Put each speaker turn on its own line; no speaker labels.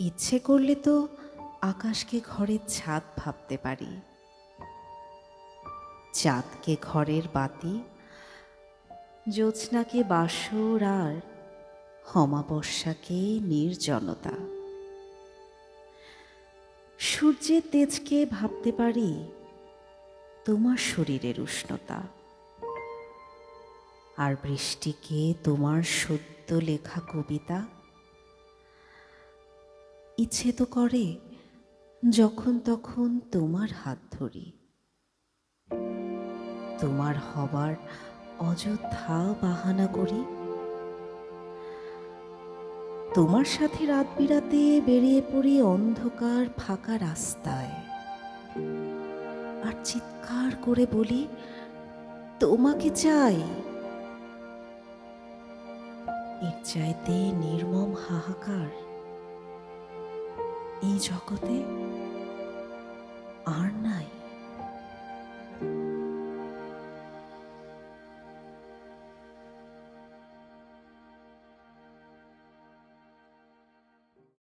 ইচ্ছে করলে তো আকাশকে ঘরের ছাদ ভাবতে পারি। চাঁদকে ঘরের বাতি, জ্যোৎস্নাকে বাসর আর অমাবস্যাকে নির্জনতা। সূর্যের তেজকে ভাবতে পারি তোমার শরীরের উষ্ণতা। আর বৃষ্টিকে তোমার সদ্য লেখা কবিতা ইচ্ছে তো করে যখন তখন তোমার হাত ধরি। তোমার হবার অযথা বাহানা করি। তোমার সাথে রাত বিরাতে বেরিয়ে পড়ি অন্ধকার ফাঁকা রাস্তায়। আর চিৎকার করে বলি, তোমাকে চাই। এর চাইতে নির্মম হাহাকার এই জগতে আর